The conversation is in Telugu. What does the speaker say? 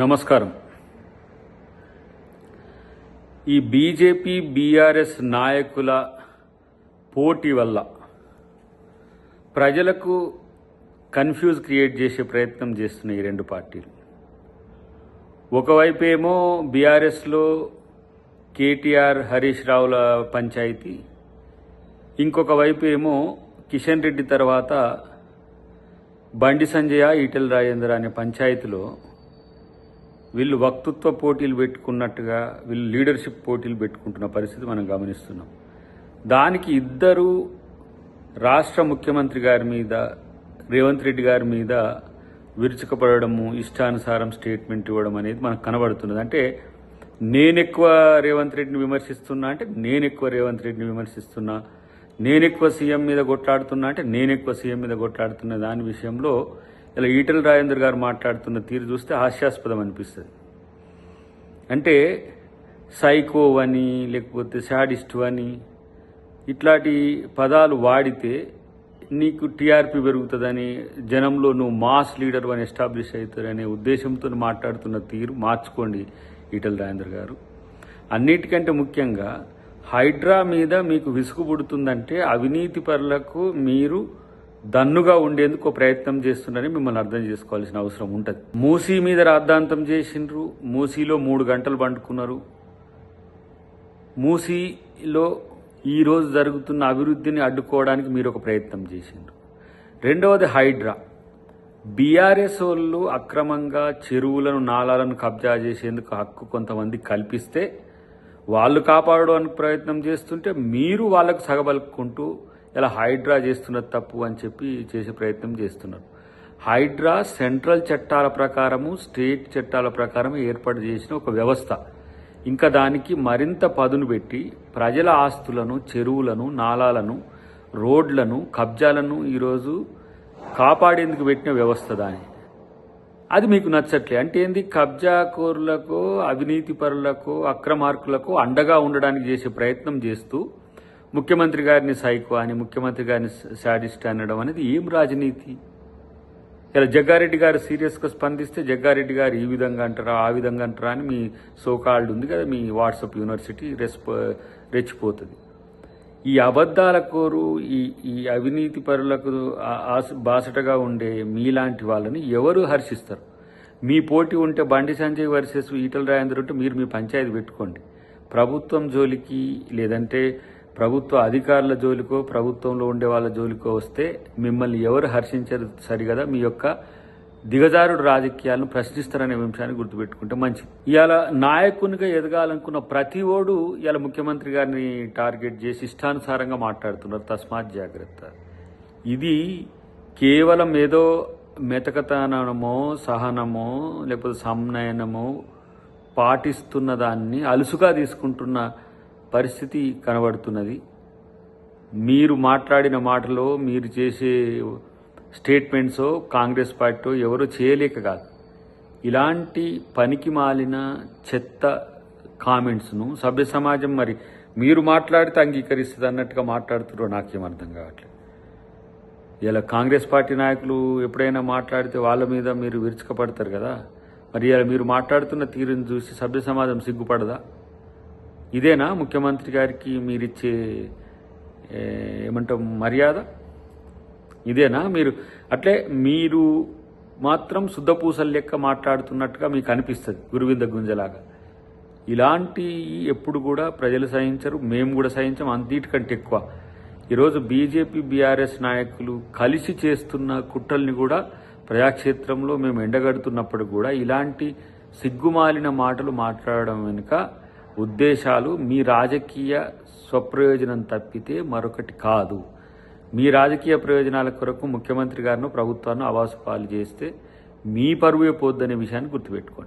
నమస్కారం. ఈ బీజేపీ బీఆర్ఎస్ నాయకుల పోటీ వల్ల ప్రజలకు కన్ఫ్యూజ్ క్రియేట్ చేసే ప్రయత్నం చేస్తున్నాయి ఈ రెండు పార్టీలు. ఒకవైపు ఏమో బీఆర్ఎస్లో కేటీఆర్ హరీష్ రావుల పంచాయతీ. ఇంకొక వైపు ఏమో కిషన్ రెడ్డి తర్వాత బండి సంజయ ఈటెల రాజేంద్ర అనే పంచాయతీలో వీళ్ళు వక్తృత్వ పోటీలు పెట్టుకున్నట్టుగా వీళ్ళు లీడర్షిప్ పోటీలు పెట్టుకుంటున్న పరిస్థితి మనం గమనిస్తున్నాం. దానికి ఇద్దరు రాష్ట్ర ముఖ్యమంత్రి గారి మీద రేవంత్ రెడ్డి గారి మీద విరుచుకుపడము ఇష్టానుసారం స్టేట్మెంట్ ఇవ్వడం అనేది మనకు కనబడుతున్నది. అంటే నేనెక్కువ రేవంత్ రెడ్డిని విమర్శిస్తున్నా అంటే నేను ఎక్కువ రేవంత్ రెడ్డిని విమర్శిస్తున్నా. నేను ఎక్కువ సీఎం మీద కొట్లాడుతున్నా అంటే నేను ఎక్కువ సీఎం మీద కొట్లాడుతున్న దాని విషయంలో ఇలా ఈటల రాజేందర్ గారు మాట్లాడుతున్న తీరు చూస్తే హాస్యాస్పదం అనిపిస్తుంది. అంటే సైకో అని లేకపోతే శాడిస్ట్ అని ఇట్లాంటి పదాలు వాడితే నీకు టీఆర్పీ పెరుగుతుందని జనంలో నువ్వు మాస్ లీడర్ అని ఎస్టాబ్లిష్ అవుతారనే ఉద్దేశంతో మాట్లాడుతున్న తీరు మార్చుకోండి ఈటల రాజేంద్ర గారు. అన్నిటికంటే ముఖ్యంగా హైడ్రా మీద మీకు విసుగు పుడుతుందంటే అవినీతి పరులకు మీరు దన్నుగా ఉండేందుకు ఒక ప్రయత్నం చేస్తున్నారని మిమ్మల్ని అర్థం చేసుకోవాల్సిన అవసరం ఉంటుంది. మూసీ మీద రాద్ధాంతం చేసిండ్రు. మూసీలో మూడు గంటలు పండుకున్నారు. మూసీలో ఈ రోజు జరుగుతున్న అభివృద్ధిని అడ్డుకోవడానికి మీరు ఒక ప్రయత్నం చేసిండ్రు. రెండవది హైడ్రా. బీఆర్ఎస్ వాళ్ళు అక్రమంగా చెరువులను నాలాలను కబ్జా చేసేందుకు హక్కు కొంతమంది కల్పిస్తే వాళ్ళు కాపాడడానికి ప్రయత్నం చేస్తుంటే మీరు వాళ్ళకు సగబలుకుంటూ ఇలా హైడ్రా చేస్తున్నది తప్పు అని చెప్పి చేసే ప్రయత్నం చేస్తున్నారు. హైడ్రా సెంట్రల్ చట్టాల ప్రకారము స్టేట్ చట్టాల ప్రకారం ఏర్పాటు చేసిన ఒక వ్యవస్థ. ఇంకా దానికి మరింత పదును పెట్టి ప్రజల ఆస్తులను చెరువులను నాలాలను రోడ్లను కబ్జాలను ఈరోజు కాపాడేందుకు పెట్టిన వ్యవస్థ దాని. అది మీకు నచ్చట్లే. అంటే ఏంది? కబ్జాకోరులకు అవినీతి పరులకు అక్రమార్కులకు అండగా ఉండడానికి చేసే ప్రయత్నం చేస్తూ ముఖ్యమంత్రి గారిని సైకో అని ముఖ్యమంత్రి గారిని శాడిస్ట్ అనడం అనేది ఏం రాజనీతి? ఇలా జగ్గారెడ్డి గారు సీరియస్గా స్పందిస్తే జగ్గారెడ్డి గారు ఈ విధంగా అంటారా ఆ విధంగా అంటారా అని మీ సోకాల్డ్ ఉంది కదా మీ వాట్సాప్ యూనివర్సిటీ రెస్ప రెచ్చిపోతుంది. ఈ అబద్ధాల కోరు ఈ ఈ అవినీతి పరులకు బాసటగా ఉండే మీలాంటి వాళ్ళని ఎవరు హర్షిస్తారు? మీ పోటీ ఉంటే బండి సంజయ్ వర్సెస్ ఈటల రాజేందర్ ఉంటే మీరు మీ పంచాయతీ పెట్టుకోండి. ప్రభుత్వం జోలికి లేదంటే ప్రభుత్వ అధికారుల జోలికో ప్రభుత్వంలో ఉండే వాళ్ళ జోలికో వస్తే మిమ్మల్ని ఎవరు హర్షించరు సరిగదా? మీ యొక్క దిగజారుడు రాజకీయాలను ప్రశ్నిస్తారనే అంశాన్ని గుర్తుపెట్టుకుంటే మంచిది. ఇవాళ నాయకునిగా ఎదగాలనుకున్న ప్రతి ఓడు ఇలా ముఖ్యమంత్రి గారిని టార్గెట్ చేసి ఇష్టానుసారంగా మాట్లాడుతున్నారు. తస్మాత్ జాగ్రత్త. ఇది కేవలం ఏదో మెతకతనమో సహనమో లేకపోతే సంనయనమో పాటిస్తున్న దాన్ని అలుసుగా తీసుకుంటున్న పరిస్థితి కనబడుతున్నది. మీరు మాట్లాడిన మాటలో మీరు చేసే స్టేట్మెంట్స్ కాంగ్రెస్ పార్టీ ఎవరో చేయలేక కాదు. ఇలాంటి పనికి మాలిన చెత్త కామెంట్స్ను సభ్య సమాజం మరి మీరు మాట్లాడితే అంగీకరిస్తుంది అన్నట్టుగా మాట్లాడుతున్నారు నాకేం అర్థం కావట్లేదు. ఇలా కాంగ్రెస్ పార్టీ నాయకులు ఎప్పుడైనా మాట్లాడితే వాళ్ళ మీద మీరు విరుచుకపడతారు కదా. మరి ఇలా మీరు మాట్లాడుతున్న తీరుని చూసి సభ్య సమాజం సిగ్గుపడదా? ఇదేనా ముఖ్యమంత్రి గారికి మీరిచ్చే ఏమంటాం మర్యాద? ఇదేనా మీరు? అట్లే మీరు మాత్రం శుద్ధపూసలు లెక్క మాట్లాడుతున్నట్టుగా మీకు అనిపిస్తుంది గురువింద గుంజలాగా. ఇలాంటి ఎప్పుడు కూడా ప్రజలు సహించరు మేము కూడా సహించం అంతటికంటే ఎక్కువ. ఈరోజు బీజేపీ బీఆర్ఎస్ నాయకులు కలిసి చేస్తున్న కుట్రల్ని కూడా ప్రజాక్షేత్రంలో మేము ఎండగడుతున్నప్పుడు కూడా ఇలాంటి సిగ్గుమాలిన మాటలు మాట్లాడడం వెనుక ఉద్దేశాలు మీ రాజకీయ స్వప్రయోజనం తప్పితే మరొకటి కాదు. మీ రాజకీయ ప్రయోజనాల కొరకు ముఖ్యమంత్రి గారిను ప్రభుత్వాన్ని అవాసు పాలు చేస్తే మీ పరువే పోద్దనే విషయాన్ని గుర్తుపెట్టుకోండి.